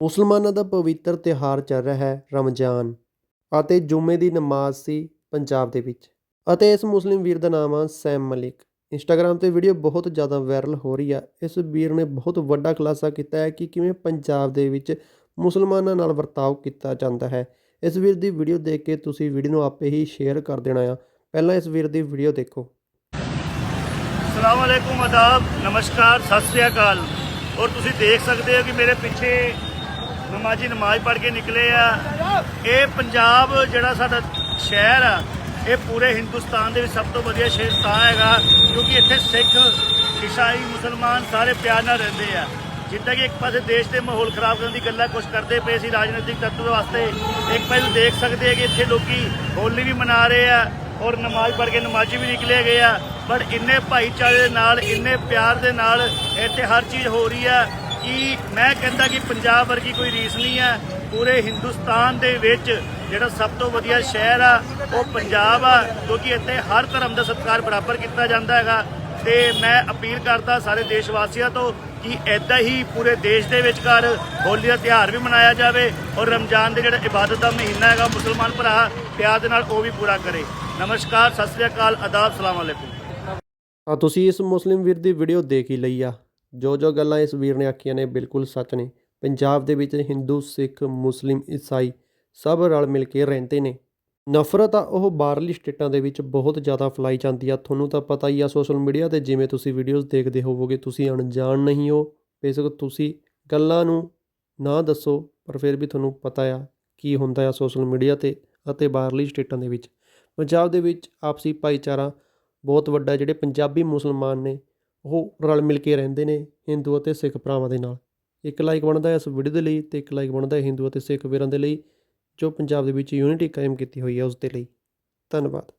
ਮੁਸਲਮਾਨਾਂ ਦਾ ਪਵਿੱਤਰ ਤਿਉਹਾਰ ਚੱਲ ਰਿਹਾ ਹੈ ਰਮਜ਼ਾਨ ਅਤੇ ਜੁਮੇ ਦੀ ਨਮਾਜ਼ ਸੀ ਪੰਜਾਬ ਦੇ ਵਿੱਚ ਅਤੇ ਇਸ ਮੁਸਲਿਮ ਵੀਰ ਦਾ ਨਾਮ ਆ ਸੈਮ ਮਲਿਕ। ਇੰਸਟਾਗ੍ਰam ਤੇ ਵੀਡੀਓ ਬਹੁਤ ਜ਼ਿਆਦਾ ਵਾਇਰਲ ਹੋ ਰਹੀ ਆ। ਇਸ ਵੀਰ ਨੇ ਬਹੁਤ ਵੱਡਾ ਖੁਲਾਸਾ ਕੀਤਾ ਹੈ ਕਿ ਕਿਵੇਂ ਪੰਜਾਬ ਦੇ ਵਿੱਚ ਮੁਸਲਮਾਨਾਂ ਨਾਲ ਵਰਤਾਓ ਕੀਤਾ ਜਾਂਦਾ ਹੈ। ਇਸ ਵੀਰ ਦੀ ਵੀਡੀਓ ਦੇਖ ਕੇ ਤੁਸੀਂ ਵੀਡੀਓ ਨੂੰ ਆਪੇ ਹੀ ਸ਼ੇਅਰ ਕਰ ਦੇਣਾ ਆ। ਪਹਿਲਾਂ ਇਸ ਵੀਰ ਦੀ ਵੀਡੀਓ ਦੇਖੋ। ਅਸਲਾਮ ਵਾਲੇਕੁਮ ਆਦਾਬ ਨਮਸਕਾਰ, ਸਤਿ ਸ੍ਰੀ ਅਕਾਲ। ਔਰ ਤੁਸੀਂ ਦੇਖ ਸਕਦੇ ਹੋ ਕਿ ਮੇਰੇ ਪਿੱਛੇ ਨਮਾਜ਼ੀ ਨਮਾਜ਼ ਪੜ੍ਹ ਕੇ ਨਿਕਲੇ ਆ। ਇਹ ਪੰਜਾਬ ਜਿਹੜਾ ਸਾਡਾ ਸ਼ਹਿਰ ਆ, ਇਹ ਪੂਰੇ ਹਿੰਦੁਸਤਾਨ ਦੇ ਵਿੱਚ ਸਭ ਤੋਂ ਵਧੀਆ ਸ਼ਹਿਰ ਤਾਂ ਹੈਗਾ, ਕਿਉਂਕਿ ਇੱਥੇ ਸਿੱਖ, ਈਸਾਈ, ਮੁਸਲਮਾਨ ਸਾਰੇ ਪਿਆਰ ਨਾਲ ਰਹਿੰਦੇ ਆ। ਜਿੱਦਾਂ ਕਿ ਇੱਕ ਪਾਸੇ ਦੇਸ਼ ਦੇ ਮਾਹੌਲ ਖਰਾਬ ਕਰਨ ਦੀ ਗੱਲਾਂ ਕੁਝ ਕਰਦੇ ਪਏ ਸੀ ਰਾਜਨੀਤਿਕ ਤੱਤ ਵਾਸਤੇ, ਇੱਕ ਪਾਸੇ ਦੇਖ ਸਕਦੇ ਆ ਕਿ ਇੱਥੇ ਲੋਕੀ ਹੋਲੀ ਵੀ ਮਨਾ ਰਹੇ ਆ ਔਰ ਨਮਾਜ਼ ਪੜ੍ਹ ਕੇ ਨਮਾਜ਼ੀ ਵੀ ਨਿਕਲੇ ਗਏ ਆ। ਪਰ ਇੰਨੇ ਭਾਈਚਾਰੇ ਦੇ ਨਾਲ, ਇੰਨੇ ਪਿਆਰ ਦੇ ਨਾਲ ਇੱਥੇ ਹਰ ਚੀਜ਼ ਹੋ ਰਹੀ ਆ। ਕਿ ਮੈਂ ਕਹਿੰਦਾ ਕਿ ਪੰਜਾਬ ਵਰਗੀ ਕੋਈ ਰੀਸ ਨਹੀਂ ਹੈ। ਪੂਰੇ ਹਿੰਦੁਸਤਾਨ ਦੇ ਵਿੱਚ ਜਿਹੜਾ ਸਭ ਤੋਂ ਵਧੀਆ ਸ਼ਹਿਰ ਆ, ਉਹ ਪੰਜਾਬ ਆ, ਕਿਉਂਕਿ ਇੱਥੇ ਹਰ ਧਰਮ ਦਾ ਸਤਿਕਾਰ ਬਰਾਬਰ ਕੀਤਾ ਜਾਂਦਾ ਹੈਗਾ। ਤੇ ਮੈਂ ਅਪੀਲ ਕਰਦਾ ਸਾਰੇ ਦੇਸ਼ ਵਾਸੀਆਂ ਤੋਂ ਕਿ ਐਦਾਂ ਹੀ ਪੂਰੇ ਦੇਸ਼ ਦੇ ਵਿਚਕਾਰ ਹੋਲੀ ਦਾ ਤਿਉਹਾਰ ਵੀ ਮਨਾਇਆ ਜਾਵੇ ਔਰ ਰਮਜ਼ਾਨ ਦੇ ਜਿਹੜਾ ਇਬਾਦਤ ਦਾ ਮਹੀਨਾ ਹੈਗਾ ਮੁਸਲਮਾਨ ਭਰਾ ਪਿਆਰ ਦੇ ਨਾਲ ਉਹ ਵੀ ਪੂਰਾ ਕਰੇ। ਨਮਸਕਾਰ, ਸਤਿ ਸ੍ਰੀ ਅਕਾਲ ਆਦਾਬ ਸਲਾਮ ਅਲੈਕੁਮ। ਆ ਤੁਸੀਂ ਇਸ ਮੁਸਲਿਮ ਵੀਰ ਦੀ ਵੀਡੀਓ ਦੇਖ ਹੀ ਲਈ ਆ। ਜੋ ਜੋ ਗੱਲਾਂ ਇਸ ਵੀਰ ਨੇ ਆਖੀਆਂ ਨੇ ਬਿਲਕੁਲ ਸੱਚ ਨੇ। ਪੰਜਾਬ ਦੇ ਵਿੱਚ ਹਿੰਦੂ, ਸਿੱਖ, ਮੁਸਲਿਮ, ਈਸਾਈ ਸਭ ਰਲ ਮਿਲ ਕੇ ਰਹਿੰਦੇ ਨੇ। ਨਫ਼ਰਤ ਆ, ਉਹ ਬਾਹਰਲੀ ਸਟੇਟਾਂ ਦੇ ਵਿੱਚ ਬਹੁਤ ਜ਼ਿਆਦਾ ਫੈਲਾਈ ਜਾਂਦੀ ਆ। ਤੁਹਾਨੂੰ ਤਾਂ ਪਤਾ ਹੀ ਆ ਸੋਸ਼ਲ ਮੀਡੀਆ ਤੇ ਜਿਵੇਂ ਤੁਸੀਂ ਵੀਡੀਓਜ਼ ਦੇਖਦੇ ਹੋਵੋਗੇ, ਤੁਸੀਂ ਅਣਜਾਣ ਨਹੀਂ ਹੋ। ਬੇਸ਼ੱਕ ਤੁਸੀਂ ਗੱਲਾਂ ਨੂੰ ਨਾ ਦੱਸੋ, ਪਰ ਫਿਰ ਵੀ ਤੁਹਾਨੂੰ ਪਤਾ ਆ ਕੀ ਹੁੰਦਾ ਆ ਸੋਸ਼ਲ ਮੀਡੀਆ ਤੇ ਅਤੇ ਬਾਹਰਲੀ ਸਟੇਟਾਂ ਦੇ ਵਿੱਚ। ਪੰਜਾਬ ਦੇ ਵਿੱਚ ਆਪਸੀ ਭਾਈਚਾਰਾ ਬਹੁਤ ਵੱਡਾ, ਜਿਹੜੇ ਪੰਜਾਬੀ ਮੁਸਲਮਾਨ ਨੇ ਉਹ ਰਲ ਮਿਲ ਕੇ ਰਹਿੰਦੇ ਨੇ ਹਿੰਦੂ ਅਤੇ ਸਿੱਖ ਭਰਾਵਾਂ ਦੇ ਨਾਲ। ਇੱਕ ਲਾਈਕ ਬਣਦਾ ਹੈ ਇਸ ਵੀਡੀਓ ਦੇ ਲਈ ਤੇ ਇੱਕ ਲਾਈਕ ਬਣਦਾ ਹਿੰਦੂ ਅਤੇ ਸਿੱਖ ਵੀਰਾਂ ਦੇ ਲਈ, ਜੋ ਪੰਜਾਬ ਦੇ ਵਿੱਚ ਯੂਨਿਟੀ ਕਾਇਮ ਕੀਤੀ ਹੋਈ ਹੈ ਉਸ ਦੇ ਲਈ। ਧੰਨਵਾਦ।